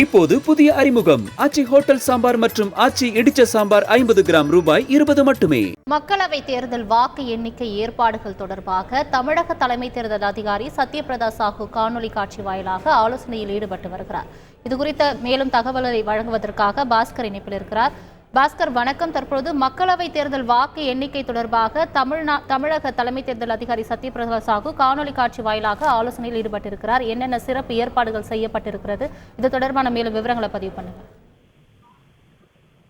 இப்போது புதிய அறிமுகம். ஆச்சி ஹோட்டல் சாம்பார் மற்றும் ஆச்சி இடிச்ச சாம்பார் ஐம்பது கிராம் ரூபாய் இருபது மட்டுமே. மக்களவை தேர்தல் வாக்கு எண்ணிக்கை ஏற்பாடுகள் தொடர்பாக தமிழக தலைமை தேர்தல் அதிகாரி சத்யபிரதா சாஹூ காணொலி காட்சி வாயிலாக ஆலோசனையில் ஈடுபட்டு வருகிறார். இதுகுறித்த மேலும் தகவல்களை வழங்குவதற்காக பாஸ்கர் இணைப்பில் இருக்கிறார். பாஸ்கர் வணக்கம். தற்பொழுது மக்களவை தேர்தல் வாக்கு எண்ணிக்கை தொடர்பாக தமிழ்நா தமிழக தலைமை தேர்தல் அதிகாரி சத்யபிரதா சாகு காணொலி காட்சி வாயிலாக ஆலோசனையில் ஈடுபட்டிருக்கிறார். என்னென்ன சிறப்பு ஏற்பாடுகள் செய்யப்பட்டிருக்கிறது? இது தொடர்பான மேலும் விவரங்களை பதிவு பண்ணுங்க.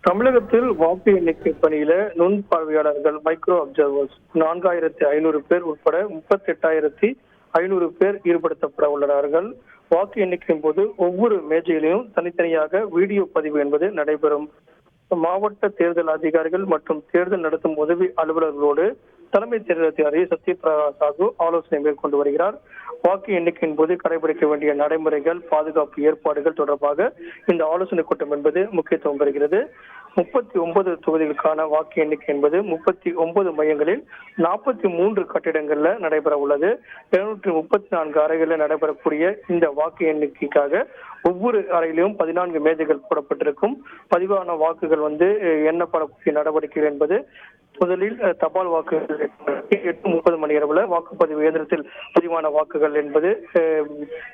தமிழகத்தில் வாக்கு எண்ணிக்கை பணியில நுண் பார்வையாளர்கள் மைக்ரோ அப்சர்வர்ஸ் நான்காயிரத்தி ஐநூறு பேர் உட்பட முப்பத்தி எட்டாயிரத்தி ஐநூறு பேர் ஈடுபடுத்தப்பட உள்ளனார்கள் வாக்கு எண்ணிக்கையின் போது ஒவ்வொரு மேஜையிலும் தனித்தனியாக வீடியோ பதிவு என்பது நடைபெறும். மாவட்ட தேர்தல் அதிகாரிகள் மற்றும் தேர்தல் நடத்தும் உதவி அலுவலர்களோடு தலைமை தேர்தல் அதிகாரி சத்யபிரகா சாகு ஆலோசனை மேற்கொண்டு வருகிறார். வாக்கு எண்ணிக்கையின் போது கடைபிடிக்க வேண்டிய நடைமுறைகள் பாதுகாப்பு ஏற்பாடுகள் தொடர்பாக இந்த ஆலோசனை கூட்டம் என்பது முக்கியத்துவம் பெறுகிறது. முப்பத்தி ஒன்பது தொகுதிகளுக்கான வாக்கு எண்ணிக்கை என்பது முப்பத்தி ஒன்பது மையங்களில் நாற்பத்தி மூன்று கட்டிடங்கள்ல நடைபெற உள்ளது. இருநூற்றி முப்பத்தி நான்கு அறைகளில் நடைபெறக்கூடிய இந்த வாக்கு எண்ணிக்கைக்காக ஒவ்வொரு அறையிலும் பதினான்கு மேஜைகள் போடப்பட்டிருக்கும். பதிவான வாக்குகள் வந்து எண்ணப்படக்கூடிய நடவடிக்கைகள் என்பது முதலில் தபால் வாக்குகள் எட்டு முப்பது மணி இரவுல வாக்குப்பதிவு இயந்திரத்தில் பதிவான வாக்குகள் என்பது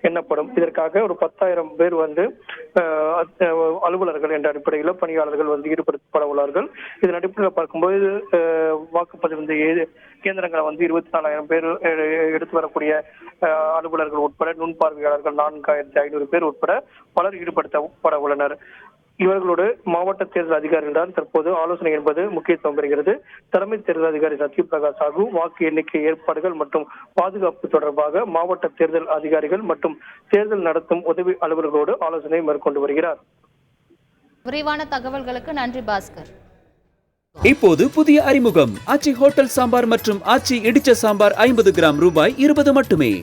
எண்ணப்படும். இதற்காக ஒரு பத்தாயிரம் பேர் வந்து அலுவலர்கள் என்ற அடிப்படையில் பணியாளர்கள் வந்து ஈடுபடுத்தப்பட உள்ளார்கள். இதன் அடிப்படையில் பார்க்கும்போது வாக்குப்பதிவு இந்த கேந்திரங்களை வந்து இருபத்தி நாலாயிரம் பேர் எடுத்து வரக்கூடிய அலுவலர்கள் உட்பட நுண்பார்வையாளர்கள் நான்காயிரத்தி ஐநூறு பேர் உட்பட பலர் ஈடுபடுத்தப்பட உள்ளனர். இவர்களோடு மாவட்ட தேர்தல் அதிகாரிகளிடம் தற்போது ஆலோசனை என்பது முக்கியத்துவம் பெறுகிறது. தலைமை தேர்தல் அதிகாரி சத்யபிரகாஷ் சாகு வாக்கு எண்ணிக்கை ஏற்பாடுகள் மற்றும் பாதுகாப்பு தொடர்பாக மாவட்ட தேர்தல் அதிகாரிகள் மற்றும் தேர்தல் நடத்தும் உதவி அலுவலர்களோடு ஆலோசனை மேற்கொண்டு வருகிறார். விரிவான தகவல்களுக்கு நன்றி பாஸ்கர். இப்போது புதிய அறிமுகம். ஆச்சி ஹோட்டல் சாம்பார் மற்றும் ஆச்சி இடிச்ச சாம்பார் ஐம்பது கிராம் ரூபாய் இருபது மட்டுமே.